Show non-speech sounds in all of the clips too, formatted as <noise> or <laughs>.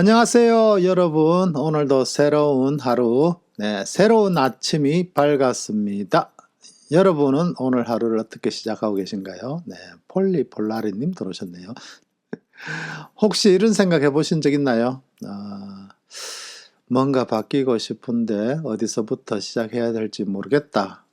안녕하세요, 여러분. 오늘도 새로운 하루, 네, 새로운 아침이 밝았습니다. 여러분은 오늘 하루를 어떻게 시작하고 계신가요? 네, 폴리폴라리님 들어오셨네요. <laughs> 혹시 이런 생각 해 보신 적 있나요? 아, 뭔가 바뀌고 싶은데 어디서부터 시작해야 될지 모르겠다.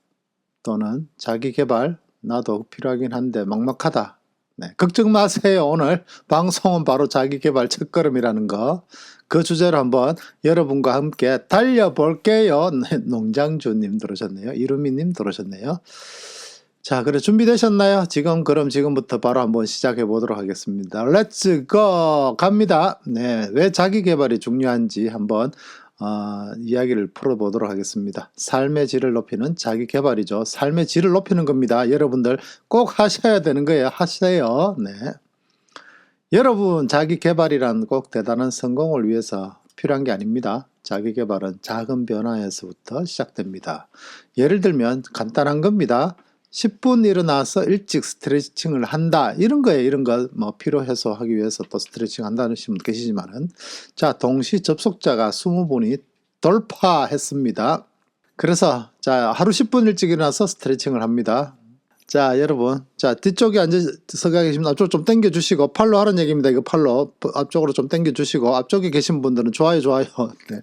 또는 자기 개발, 나도 필요하긴 한데 막막하다. 네, 걱정 마세요. 오늘 방송은 바로 자기 개발 첫걸음이라는 거. 그 주제로 한번 여러분과 함께 달려볼게요. 네, 농장주님 들어오셨네요. 이루미님 들어오셨네요. 자, 그래 준비되셨나요? 지금 그럼 지금부터 바로 한번 시작해 보도록 하겠습니다. 렛츠 고 갑니다. 네, 왜 자기 개발이 중요한지 한번 어, 이야기를 풀어보도록 하겠습니다. 삶의 질을 높이는 자기 개발이죠. 삶의 질을 높이는 겁니다. 여러분들 꼭 하셔야 되는 거예요. 하세요. 네. 여러분 자기 개발이란 꼭 대단한 성공을 위해서 필요한 게 아닙니다. 자기 개발은 작은 변화에서부터 시작됩니다. 예를 들면 간단한 겁니다. 10분 일어나서 일찍 스트레칭을 한다. 이런 거에 이런 거 뭐 피로 해소하기 위해서 또 스트레칭 한다는 분 계시지만은 자, 동시 접속자가 20분이 돌파했습니다. 그래서 자, 하루 10분 일찍 일어나서 스트레칭을 합니다. 자, 여러분. 자, 뒤쪽에 앉아서 계시면 앞쪽 좀 당겨 주시고 팔로 하는 얘기입니다. 이거 팔로 앞쪽으로 좀 당겨 주시고 앞쪽에 계신 분들은 좋아요, 좋아요. <laughs> 네.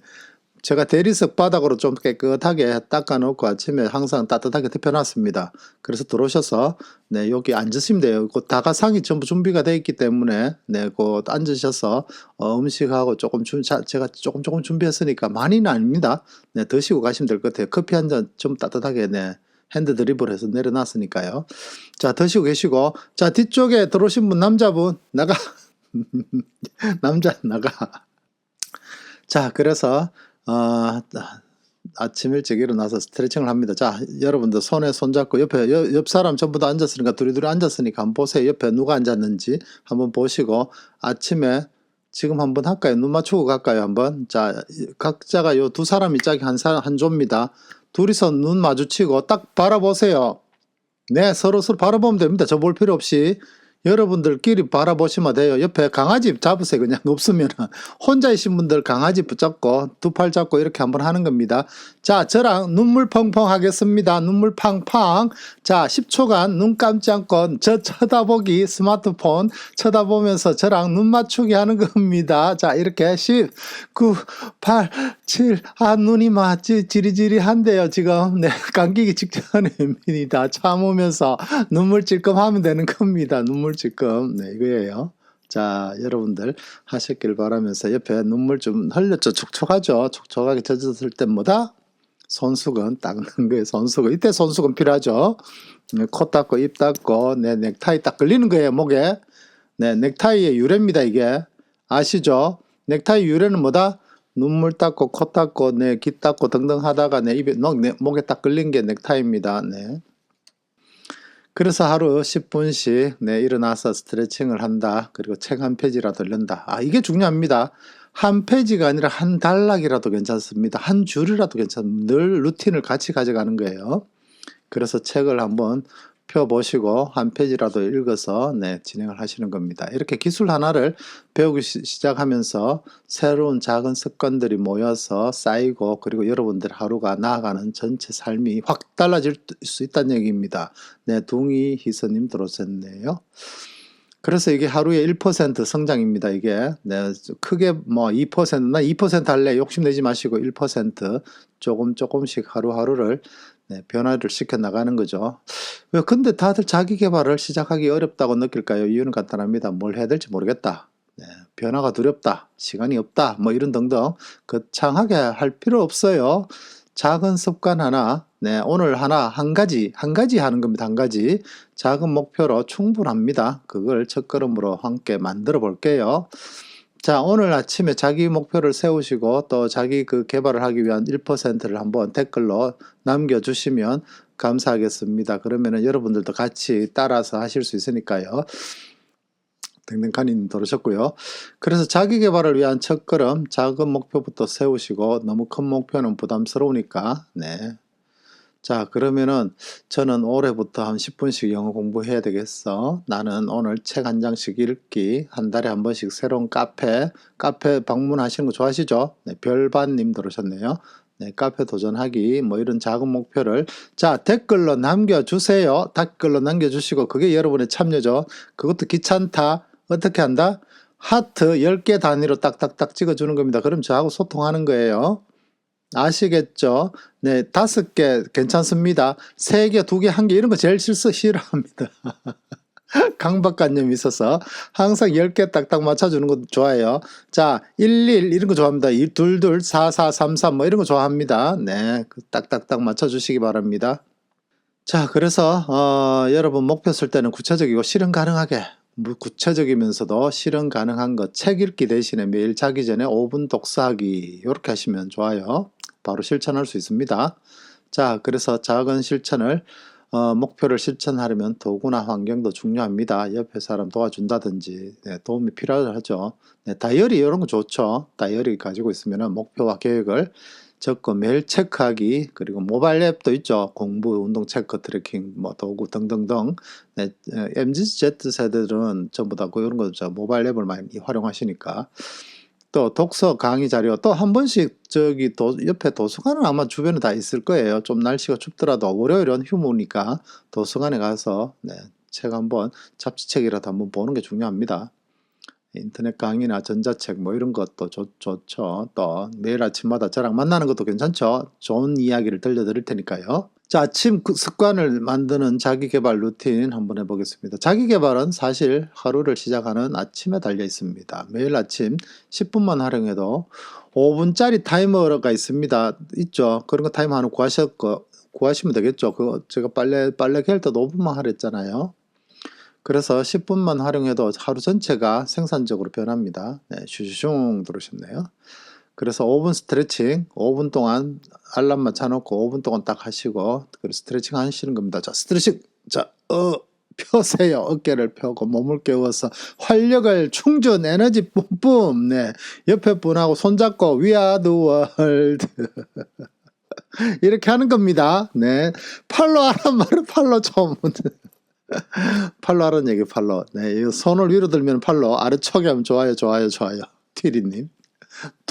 제가 대리석 바닥으로 좀 깨끗하게 닦아놓고 아침에 항상 따뜻하게 데펴놨습니다. 그래서 들어오셔서 네 여기 앉으시면 돼요. 그 다가상이 전부 준비가 되어 있기 때문에 네그 앉으셔서 어, 음식하고 조금 주, 자, 제가 조금 조금 준비했으니까 많이는 아닙니다. 네 드시고 가시면 될 것 같아요. 커피 한 잔 좀 따뜻하게 네 핸드 드립을 해서 내려놨으니까요. 자 드시고 계시고 자 뒤쪽에 들어오신 분 남자분 나가 <laughs> 남자 나가. 자 그래서 어, 아침 일찍 일어나서 스트레칭을 합니다. 자, 여러분들 손에 손 잡고 옆에 옆, 옆 사람 전부 다 앉았으니까 둘이둘이 앉았으니까 한번 보세요. 옆에 누가 앉았는지 한번 보시고 아침에 지금 한번 할까요? 눈 맞추고 갈까요? 한번. 자, 각자가 요 두 사람이 짝이 한 사람 한 조입니다. 둘이서 눈 마주치고 딱 바라보세요. 네, 서로 서로 바라보면 됩니다. 저 볼 필요 없이. 여러분들끼리 바라보시면 돼요. 옆에 강아지 잡으세요. 그냥 <laughs> 없으면 혼자이신 분들 강아지 붙잡고 두 팔 잡고 이렇게 한번 하는 겁니다. 자, 저랑 눈물 펑펑 하겠습니다. 눈물 팡팡. 자, 10초간 눈 감지 않고 저 쳐다보기 스마트폰 쳐다보면서 저랑 눈 맞추기 하는 겁니다. 자, 이렇게 10, 9, 8, 7. 아, 눈이 맞지 지리지리한데요. 지금 네, 감기기 직전입니다. <laughs> 참으면서 눈물 찔끔 하면 되는 겁니다. 눈물 찔끔. 네, 이거예요. 자, 여러분들 하셨길 바라면서 옆에 눈물 좀 흘렸죠. 촉촉하죠. 촉촉하게 젖었을 때보다 손수건 닦는 거예요. 손수건. 이때 손수건 필요하죠. 네, 코 닦고 입 닦고 네, 넥타이 딱 걸리는 거예요. 목에. 네, 넥타이의 유래입니다. 이게. 아시죠? 넥타이 유래는 뭐다? 눈물 닦고 코 닦고 네, 귀 닦고 등등 하다가 내 입에 너, 내 목에 딱 걸린 게 넥타이입니다. 네. 그래서 하루 10분씩 네, 일어나서 스트레칭을 한다. 그리고 책 한 페이지라도 읽는다. 아, 이게 중요합니다. 한 페이지가 아니라 한 단락이라도 괜찮습니다. 한 줄이라도 괜찮습니다. 늘 루틴을 같이 가져가는 거예요. 그래서 책을 한번 펴보시고 한 페이지라도 읽어서 네, 진행을 하시는 겁니다. 이렇게 기술 하나를 배우기 시- 시작하면서 새로운 작은 습관들이 모여서 쌓이고 그리고 여러분들 하루가 나아가는 전체 삶이 확 달라질 수 있다는 얘기입니다. 네, 둥이 희선님 들어오셨네요. 그래서 이게 하루에 1% 성장입니다. 이게 네, 크게 뭐 2%나 2% 할래 욕심내지 마시고 1% 조금 조금씩 하루하루를 네, 변화를 시켜 나가는 거죠. 왜 근데 다들 자기 개발을 시작하기 어렵다고 느낄까요? 이유는 간단합니다. 뭘 해야 될지 모르겠다. 네, 변화가 두렵다. 시간이 없다. 뭐 이런 등등 거창하게 할 필요 없어요. 작은 습관 하나, 네, 오늘 하나, 한 가지, 한 가지 하는 겁니다. 한 가지. 작은 목표로 충분합니다. 그걸 첫걸음으로 함께 만들어 볼게요. 자, 오늘 아침에 자기 목표를 세우시고 또 자기 그 개발을 하기 위한 1%를 한번 댓글로 남겨주시면 감사하겠습니다. 그러면은 여러분들도 같이 따라서 하실 수 있으니까요. 댕댕카님 들으셨고요. 그래서 자기 개발을 위한 첫걸음 작은 목표부터 세우시고 너무 큰 목표는 부담스러우니까 네. 자, 그러면은 저는 올해부터 한 10분씩 영어 공부해야 되겠어. 나는 오늘 책 한 장씩 읽기, 한 달에 한 번씩 새로운 카페, 카페 방문하시는 거 좋아하시죠? 네, 별반님 들어오셨네요. 네, 카페 도전하기, 뭐 이런 작은 목표를. 자, 댓글로 남겨주세요. 댓글로 남겨주시고, 그게 여러분의 참여죠. 그것도 귀찮다. 어떻게 한다? 하트 10개 단위로 딱딱딱 찍어주는 겁니다. 그럼 저하고 소통하는 거예요. 아시겠죠? 네, 다섯 개 괜찮습니다. 세 개, 두 개, 한 개 이런 거 제일 실수 싫어합니다. <laughs> 강박관념이 있어서 항상 10개 딱딱 맞춰주는 거 좋아해요. 자, 11 이런 거 좋아합니다. 22, 44, 33 뭐 이런 거 좋아합니다. 네, 그 딱딱딱 맞춰주시기 바랍니다. 자, 그래서 어, 여러분 목표 쓸 때는 구체적이고 실현 가능하게 뭐 구체적이면서도 실현 가능한 것 책 읽기 대신에 매일 자기 전에 5분 독서하기 이렇게 하시면 좋아요. 바로 실천할 수 있습니다. 자, 그래서 작은 실천을 어, 목표를 실천하려면 도구나 환경도 중요합니다. 옆에 사람 도와준다든지 네, 도움이 필요하죠. 네, 다이어리 이런 거 좋죠. 다이어리 가지고 있으면 목표와 계획을 적고 매일 체크하기 그리고 모바일 앱도 있죠. 공부, 운동 체크, 트래킹, 뭐 도구 등등등. 네, MZ 세대들은 전부 다 그런 거 모바일 앱을 많이 활용하시니까. 또 독서 강의 자료 또 한 번씩 저기 도, 옆에 도서관은 아마 주변에 다 있을 거예요. 좀 날씨가 춥더라도 월요일은 휴무니까 도서관에 가서 네, 책 한번 잡지책이라도 한번 보는 게 중요합니다. 인터넷 강의나 전자책 뭐 이런 것도 좋, 좋죠. 또 매일 아침마다 저랑 만나는 것도 괜찮죠. 좋은 이야기를 들려드릴 테니까요. 자, 아침 그 습관을 만드는 자기 개발 루틴 한번 해보겠습니다. 자기 개발은 사실 하루를 시작하는 아침에 달려 있습니다. 매일 아침 10분만 활용해도 5분짜리 타이머가 있습니다. 있죠. 그런 거 타이머 하나 구하셨고, 구하시면 되겠죠. 그거 제가 빨래, 빨래 개할 때도 5분만 하랬잖아요. 그래서 10분만 활용해도 하루 전체가 생산적으로 변합니다. 네, 슈슈슝 들으셨네요. 그래서 5분 스트레칭, 5분 동안 알람 맞춰놓고 5분 동안 딱 하시고, 그리고 스트레칭 하시는 겁니다. 자, 스트레칭, 자, 어, 펴세요. 어깨를 펴고 몸을 깨워서 활력을 충전, 에너지 뿜뿜. 네, 옆에 분하고 손잡고 위아드 월드. <laughs> 이렇게 하는 겁니다. 네, 팔로 하란 말은 팔로 좀. <laughs> 팔로 하는 얘기 팔로. 네, 이 손을 위로 들면 팔로, 아래쪽에 하면 좋아요, 좋아요, 좋아요. 티리님.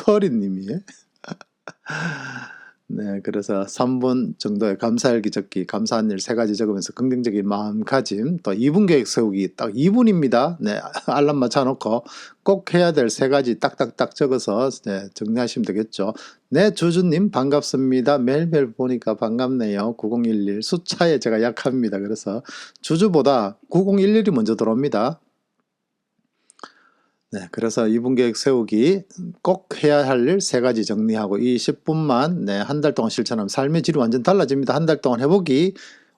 토리님이. <laughs> 네, 그래서 3분 정도의 감사일기 적기, 감사한 일 세 가지 적으면서 긍정적인 마음가짐, 또 2분 계획 세우기 딱 2분입니다. 네, <laughs> 알람 맞춰놓고 꼭 해야 될 세 가지 딱딱딱 적어서 네, 정리하시면 되겠죠. 네, 주주님 반갑습니다. 매일매일 보니까 반갑네요. 9011 숫자에 제가 약합니다. 그래서 주주보다 9011이 먼저 들어옵니다. 네, 그래서 2분 계획 세우기 꼭 해야 할 일 세 가지 정리하고 이 10분만 네, 한 달 동안 실천하면 삶의 질이 완전 달라집니다. 한 달 동안 해보기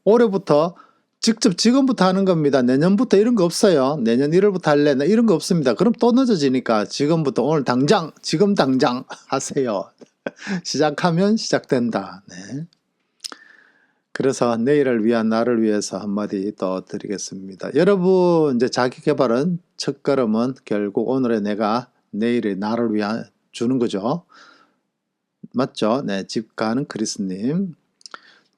올해부터 직접 지금부터 하는 겁니다. 내년부터 이런 거 없어요. 내년 1월부터 할래? 나 이런 거 없습니다. 그럼 또 늦어지니까 지금부터 오늘 당장, 지금 당장 하세요. <laughs> 시작하면 시작된다. 네. 그래서 내일을 위한 나를 위해서 한마디 더 드리겠습니다. 여러분, 이제 자기 개발은 첫 걸음은 결국 오늘의 내가 내일의 나를 위한 주는 거죠. 맞죠? 네, 집 가는 크리스님.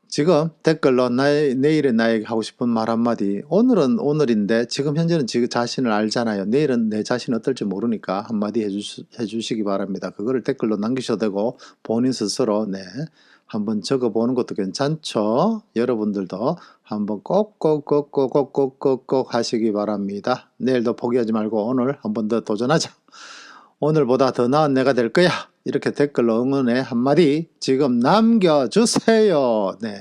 지금 댓글로 나의, 내일의 나에게 하고 싶은 말 한마디. 오늘은 오늘인데 지금 현재는 지금 자신을 알잖아요. 내일은 내 자신 어떨지 모르니까 한마디 해주, 해주시기 바랍니다. 그거를 댓글로 남기셔도 되고 본인 스스로 네. 한번 적어보는 것도 괜찮죠. 여러분들도 한번 꼭꼭꼭꼭꼭꼭꼭 하시기 바랍니다. 내일도 포기하지 말고 오늘 한번 더 도전하자. 오늘보다 더 나은 내가 될 거야. 이렇게 댓글로 응원의 한마디 지금 남겨주세요. 네.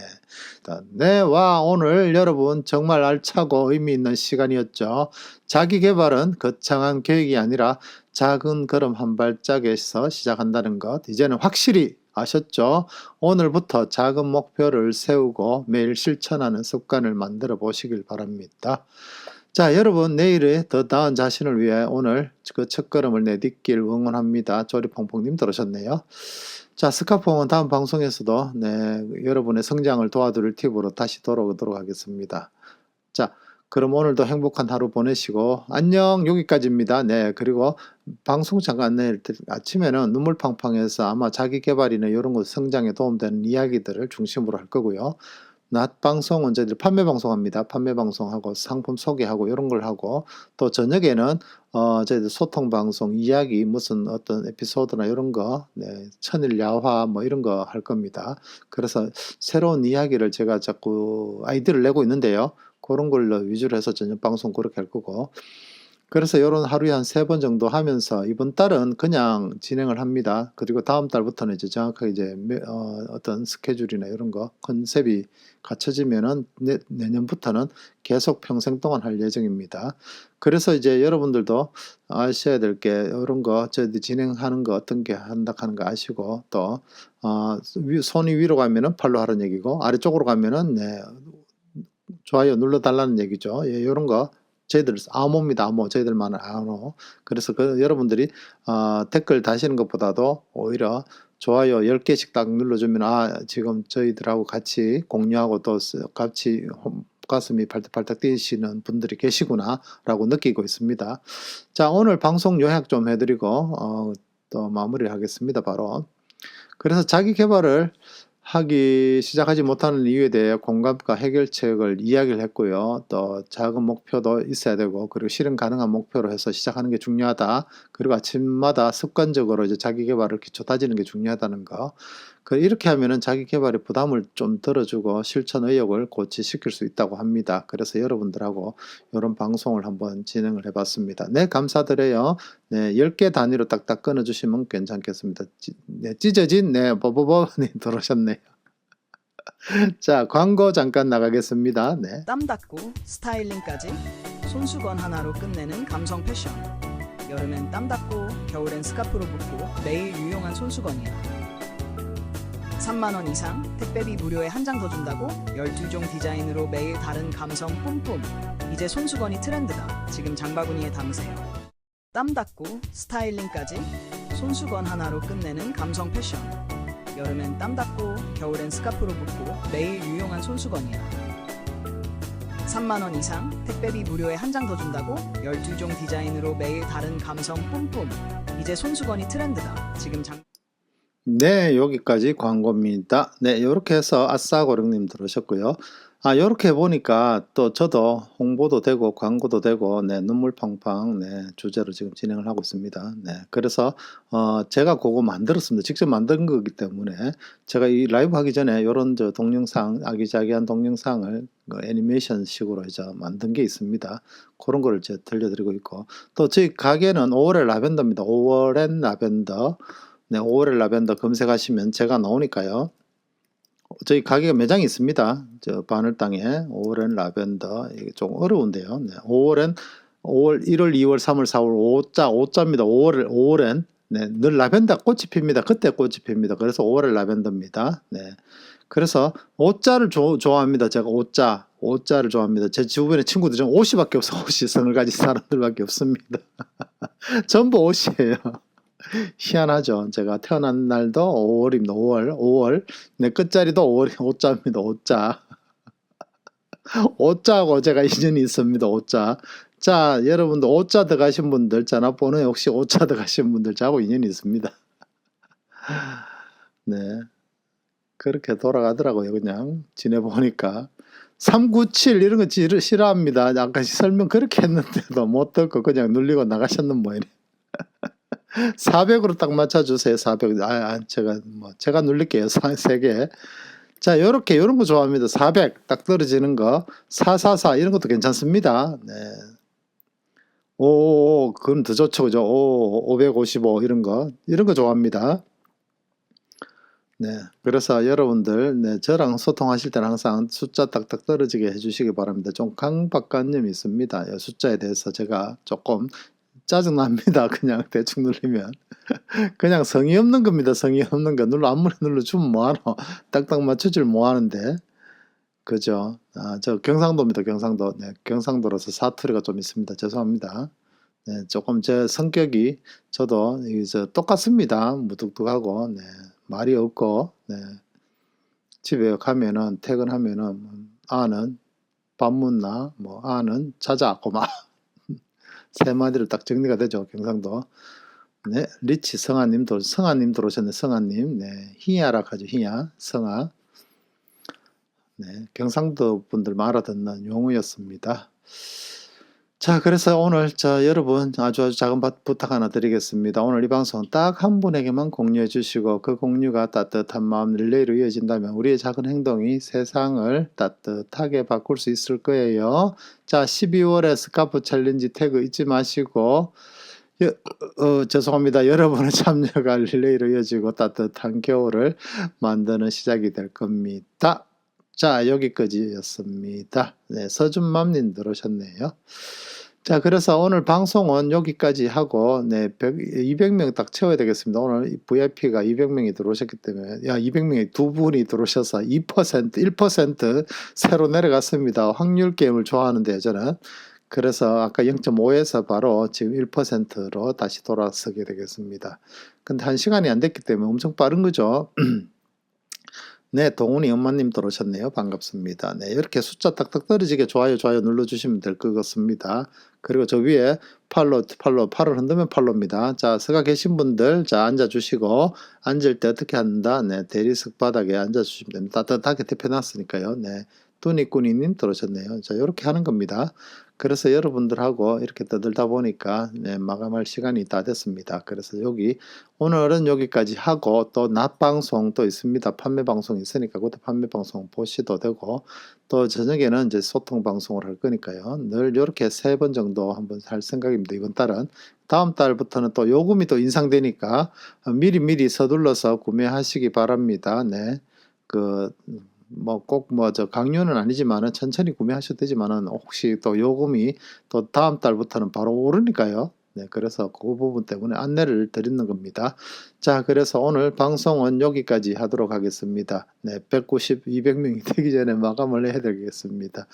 네, 와, 오늘 여러분 정말 알차고 의미 있는 시간이었죠. 자기 개발은 거창한 계획이 아니라 작은 걸음 한 발짝에서 시작한다는 것. 이제는 확실히 아셨죠? 오늘부터 작은 목표를 세우고 매일 실천하는 습관을 만들어 보시길 바랍니다. 자, 여러분, 내일의 더 나은 자신을 위해 오늘 그 첫걸음을 내딛길 응원합니다. 조리퐁퐁님 들으셨네요. 자, 스카퐁은 다음 방송에서도 네, 여러분의 성장을 도와드릴 팁으로 다시 돌아오도록 하겠습니다. 자, 그럼 오늘도 행복한 하루 보내시고 안녕 여기까지입니다. 네 그리고 방송 잠깐 내일 때- 아침에는 눈물 팡팡해서 아마 자기 개발이나 이런 거 성장에 도움되는 이야기들을 중심으로 할 거고요. 낮 방송은 저희들 판매 방송합니다. 판매 방송하고 상품 소개하고 이런 걸 하고 또 저녁에는 어 저희들 소통 방송 이야기 무슨 어떤 에피소드나 이런 거 네, 천일 야화 뭐 이런 거 할 겁니다. 그래서 새로운 이야기를 제가 자꾸 아이디어를 내고 있는데요. 그런 걸로 위주로 해서 저녁 방송 그렇게 할 거고 그래서 이런 하루에 한 세 번 정도 하면서 이번 달은 그냥 진행을 합니다. 그리고 다음 달부터는 이제 정확하게 이제 매- 어, 어떤 스케줄이나 이런 거 컨셉이 갖춰지면은 내, 내년부터는 계속 평생 동안 할 예정입니다. 그래서 이제 여러분들도 아셔야 될 게 이런 거 저희들 진행하는 거 어떤 게 한다 하는 거 아시고 또 어, 위- 손이 위로 가면은 팔로 하는 얘기고 아래쪽으로 가면은 네, 좋아요 눌러 달라는 얘기죠. 예, 이런 거 저희들 암호입니다. 암호 저희들만의 암호. 그래서 그 여러분들이 어, 댓글 다시는 것보다도 오히려 좋아요 10개씩 딱 눌러주면 아 지금 저희들하고 같이 공유하고 또 스- 같이 홈- 가슴이 발딱발딱 뛰시는 분들이 계시구나 라고 느끼고 있습니다. 자 오늘 방송 요약 좀 해드리고 어, 또 마무리 하겠습니다. 바로 그래서 자기 개발을 하기 시작하지 못하는 이유에 대해 공감과 해결책을 이야기를 했고요. 또 작은 목표도 있어야 되고 그리고 실현 가능한 목표로 해서 시작하는 게 중요하다. 그리고 아침마다 습관적으로 이제 자기 개발을 기초 다지는 게 중요하다는 거. 그 이렇게 하면은 자기 개발에 부담을 좀 덜어주고 실천 의욕을 고취시킬 수 있다고 합니다. 그래서 여러분들하고 이런 방송을 한번 진행을 해봤습니다. 네, 감사드려요. 네, 10개 단위로 딱딱 끊어주시면 괜찮겠습니다. 찌, 네, 찢어진, 네, 버버버님 <laughs> 들어오셨네요. <laughs> 자, 광고 잠깐 나가겠습니다. 네. 땀 닦고 스타일링까지 손수건 하나로 끝내는 감성 패션. 여름엔 땀 닦고 겨울엔 스카프로 붙고 매일 유용한 손수건이야. 3만원 이상 택배비 무료에 한 장 더 준다고 12종 디자인으로 매일 다른 감성 뿜뿜. 이제 손수건이 트렌드다. 지금 장바구니에 담으세요. 땀 닦고 스타일링까지 손수건 하나로 끝내는 감성 패션. 여름엔 땀 닦고 겨울엔 스카프로 붙고 매일 유용한 손수건이야. 3만원 이상 택배비 무료에 한 장 더 준다고 12종 디자인으로 매일 다른 감성 뿜뿜. 이제 손수건이 트렌드다. 지금 장 네, 여기까지 광고입니다. 네, 이렇게 해서 아싸 고령님 들으셨고요. 아, 이렇게 보니까 또 저도 홍보도 되고 광고도 되고, 네, 눈물 팡팡, 네, 주제로 지금 진행을 하고 있습니다. 네, 그래서, 어, 제가 그거 만들었습니다. 직접 만든 거기 때문에 제가 이 라이브 하기 전에 이런 저 동영상, 아기자기한 동영상을 그 애니메이션 식으로 이제 만든 게 있습니다. 그런 거를 제가 들려드리고 있고, 또 저희 가게는 5월의 라벤더입니다. 5월엔 라벤더. 네, 5월의 라벤더 검색하시면 제가 나오니까요. 저희 가게가 매장이 있습니다. 저 바늘땅에 5월엔 라벤더 이게 좀 어려운데요. 네, 5월엔 5월 1월 2월 3월 4월 5자 5자입니다. 5월 5월엔 네, 늘 라벤더 꽃이 핍니다. 그때 꽃이 핍니다. 그래서 5월의 라벤더입니다. 네. 그래서 5자를 조, 좋아합니다. 제가 5자, 5자를 좋아합니다. 제 주변에 친구들 중 옷이밖에 없어. 옷이 성을 가진 사람들밖에 없습니다. <laughs> 전부 옷이에요. 희한하죠. 제가 태어난 날도 5월입니다. 5월, 5월. 내 끝자리도 5월, 5자입니다. 5자. 5자하고 <laughs> 제가 인연이 있습니다. 5자. 자, 여러분들 5자 들어가신 분들, 전화번호 역시 5자 들어가신 분들, 저하고 인연이 있습니다. <laughs> 네. 그렇게 돌아가더라고요. 그냥 지내보니까. 397 이런 거 싫어합니다. 아까 설명 그렇게 했는데도 못 듣고 그냥 눌리고 나가셨는 모양이네. <laughs> 400으로 딱 맞춰주세요. 400. 아, 아, 제가 뭐 제가 누를게요. 3개. 자, 요렇게 요런 거 좋아합니다. 400 딱 떨어지는 거. 444 이런 것도 괜찮습니다. 네. 오, 그건 더 좋죠. 그죠? 오, 555 이런 거. 이런 거 좋아합니다. 네. 그래서 여러분들, 네, 저랑 소통하실 때는 항상 숫자 딱딱 떨어지게 해주시기 바랍니다. 좀 강박관념이 있습니다. 이 숫자에 대해서 제가 조금 짜증납니다. <laughs> 그냥 대충 누르면. <laughs> 그냥 성의 없는 겁니다. 성의 없는 거. 눌러, 아무리 눌러주면 뭐하노. <laughs> 딱딱 맞춰줄 뭐하는데. 그죠. 아, 저 경상도입니다. 경상도. 네, 경상도라서 사투리가 좀 있습니다. 죄송합니다. 네, 조금 제 성격이 저도 이제 똑같습니다. 무뚝뚝하고, 네, 말이 없고, 네, 집에 가면은 퇴근하면은 아는 반문나 뭐 아는 자자 고마 세 마디로 딱 정리가 되죠 경상도. 네 리치 성아님도 성아님 들어오셨네 성아님. 네 희야라 하죠 희야 성아. 네 경상도 분들 알아듣는 용어였습니다 자 그래서 오늘 저 여러분 아주 아주 작은 바- 부탁 하나 드리겠습니다 오늘 이 방송 딱 한 분에게만 공유해 주시고 그 공유가 따뜻한 마음 릴레이로 이어진다면 우리의 작은 행동이 세상을 따뜻하게 바꿀 수 있을 거예요 자 12월에 스카프 챌린지 태그 잊지 마시고 여- 어, 죄송합니다. 여러분의 <laughs> 참여가 릴레이로 이어지고 따뜻한 겨울을 만드는 시작이 될 겁니다. 자, 여기까지였습니다. 네, 서준맘님 들어오셨네요. 자, 그래서 오늘 방송은 여기까지 하고, 네, 200명 딱 채워야 되겠습니다. 오늘 VIP가 200명이 들어오셨기 때문에, 야, 200명이 두 분이 들어오셔서 2%, 1% 새로 내려갔습니다. 확률 게임을 좋아하는데요, 저는. 그래서 아까 0.5에서 바로 지금 1%로 다시 돌아서게 되겠습니다. 근데 한 시간이 안 됐기 때문에 엄청 빠른 거죠. <clears throat> 네, 동훈이 엄마님 들어오셨네요. 반갑습니다. 네, 이렇게 숫자 딱딱 떨어지게 좋아요, 좋아요 눌러주시면 될 것 같습니다. 그리고 저 위에 팔로, 팔로, 팔을 흔들면 팔로입니다. 자, 서가 계신 분들, 자, 앉아주시고, 앉을 때 어떻게 한다? 네, 대리석 바닥에 앉아주시면 됩니다. 따뜻하게 대표놨으니까요. 네, 뚜니꾸니님 들어오셨네요. 자, 이렇게 하는 겁니다. 그래서 여러분들하고 이렇게 떠들다 보니까 네, 마감할 시간이 다 됐습니다. 그래서 여기 오늘은 여기까지 하고 또 낮 방송 또 있습니다. 판매 방송 있으니까 그때 판매 방송 보시도 되고 또 저녁에는 이제 소통 방송을 할 거니까요. 늘 이렇게 세 번 정도 한번 할 생각입니다. 이번 달은 다음 달부터는 또 요금이 또 인상되니까 미리 미리 서둘러서 구매하시기 바랍니다. 네. 그 뭐 꼭 뭐 저 강요는 아니지만은 천천히 구매하셔도 되지만은 혹시 또 요금이 또 다음 달부터는 바로 오르니까요. 네, 그래서 그 부분 때문에 안내를 드리는 겁니다. 자, 그래서 오늘 방송은 여기까지 하도록 하겠습니다. 네, 190, 200명이 되기 전에 마감을 해야 되겠습니다.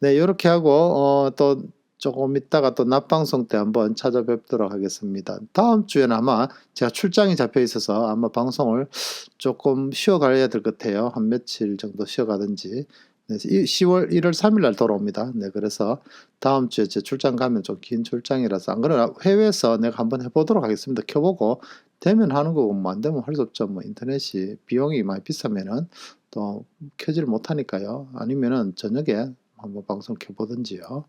네, 이렇게 하고 어, 또 조금 있다가 또 낮방송 때 한번 찾아뵙도록 하겠습니다. 다음 주에는 아마 제가 출장이 잡혀 있어서 아마 방송을 조금 쉬어가야 될 것 같아요. 한 며칠 정도 쉬어가든지. 네, 10월 1월 3일 날 돌아옵니다. 네, 그래서 다음 주에 제 출장 가면 좀 긴 출장이라서 안 그러나 해외에서 내가 한번 해보도록 하겠습니다. 켜보고 되면 하는 거고 뭐 안 되면 할 수 없죠. 뭐 인터넷이 비용이 많이 비싸면은 또 켜지를 못하니까요. 아니면은 저녁에 한번 방송 켜보든지요.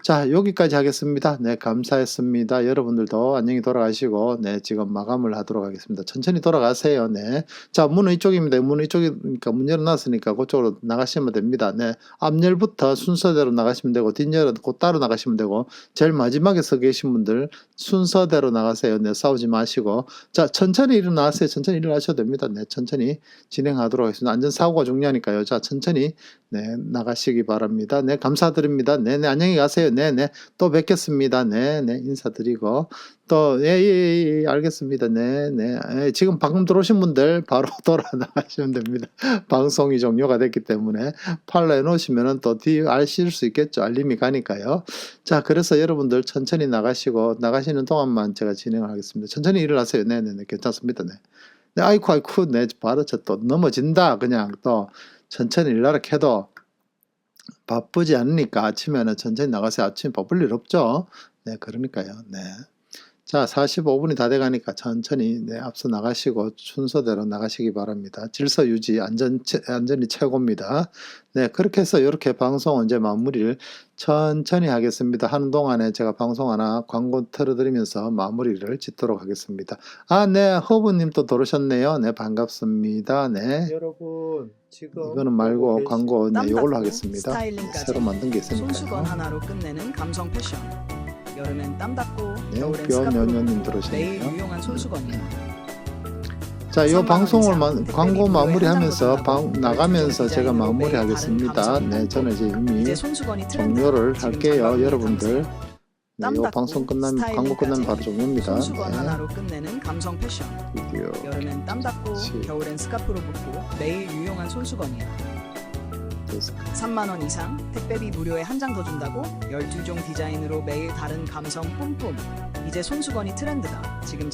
자, 여기까지 하겠습니다. 네, 감사했습니다. 여러분들도 안녕히 돌아가시고, 네, 지금 마감을 하도록 하겠습니다. 천천히 돌아가세요. 네. 자, 문은 이쪽입니다. 문은 이쪽이니까 문 열어놨으니까 그쪽으로 나가시면 됩니다. 네. 앞열부터 순서대로 나가시면 되고, 뒷열은 곧 따로 나가시면 되고, 제일 마지막에 서 계신 분들 순서대로 나가세요. 네, 싸우지 마시고. 자, 천천히 일어나세요. 천천히 일어나셔도 됩니다. 네, 천천히 진행하도록 하겠습니다. 안전사고가 중요하니까요. 자, 천천히, 네, 나가시기 바랍니다. 네, 감사드립니다. 네, 네, 안녕히 가세요. 네, 네, 또 뵙겠습니다. 네, 네, 인사드리고. 또, 예, 예, 예, 예, 알겠습니다. 네, 네. 예, 지금 방금 들어오신 분들 바로 <laughs> 돌아 나가시면 됩니다. 방송이 종료가 됐기 때문에 팔로 해놓으시면은 또 뒤 아실 수 있겠죠. 알림이 가니까요. 자, 그래서 여러분들 천천히 나가시고, 나가시는 동안만 제가 진행을 하겠습니다. 천천히 일어나세요. 네, 네, 네, 괜찮습니다. 네. 네, 아이쿠, 아이쿠, 네, 바로 저 또 넘어진다. 그냥 또 천천히 일나라 해도 바쁘지 않으니까 아침에는 천천히 나가세요. 아침에 바쁠 일 없죠. 네, 그러니까요. 네. 자, 45분이 다 돼가니까 천천히 네, 앞서 나가시고 순서대로 나가시기 바랍니다. 질서 유지, 안전, 최- 안전이 최고입니다. 네, 그렇게 해서 이렇게 방송 이제 마무리를 천천히 하겠습니다. 하는 동안에 제가 방송 하나 광고 틀어드리면서 마무리를 짓도록 하겠습니다. 아, 네, 허브님 또 들어오셨네요. 네, 반갑습니다. 네. 여러분 지금 이거는 말고 광고 네, 땀 이걸로 하겠습니다. 스타일링까지 새로 만든 게 손수건 있으니까요. 하나로 끝내는 감성 패션. 여름엔 땀 닦고 네, 겨울엔 스카프로 연연님 매일 들어오셨네요. 유용한 손수건이야. 자, 이 3만 원 방송을 마, 광고 마무리하면서 방, 나가면서 제가 마무리하겠습니다. 네, 저는 이제 이미 이제 손수건이 트렌드. 종료를 지금 할게요, 장바구니에 여러분들. 네, 땀 이 닦고 방송 끝나면 광고 끝나면 바로 스타일링까지 종료입니다. 손수건 네, 하나로 끝내는 감성 패션. 여름엔 땀 닦고 시. 겨울엔 스카프로 붙고 매일 유용한 손수건이야. 데스크. 3만 원 이상 택배비 무료에 한 장 더 준다고 12종 디자인으로 매일 다른 감성 뿜뿜. 이제 손수건이 트렌드다. 지금